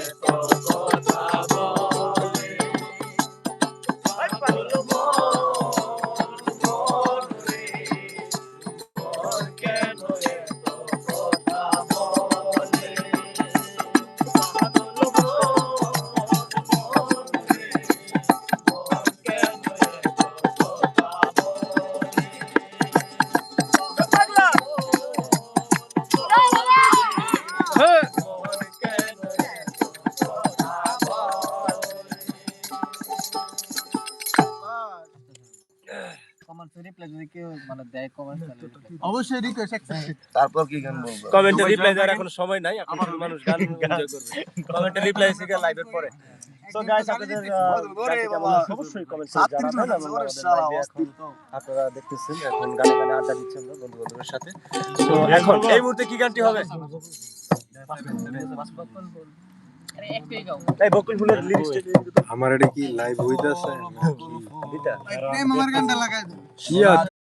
Oh. তারপর কি গান বলব? কমেন্টে রিপ্লাই দেওয়ার এখন সময় নাই এখন মানুষ গান এনজয় করবে। কমেন্টে রিপ্লাই শিখে লাইভের পরে। সো গাইস আপনাদের আহ, গানটি কেমন লাগছে অবশ্যই কমেন্ট করে জানাবেন। এবং আমাদের live এ এখন আপনারা দেখতেছেন এখন গানে গানে আড্ডা দিচ্ছেন বন্ধু বান্ধবের সাথে। তো এখন এই মুহূর্তে কি গানটি হবে? এই বকুল আমার এটা কি লাইভ হইতাছে দিতা প্রেম আমার গানটা লাগাই দাও কি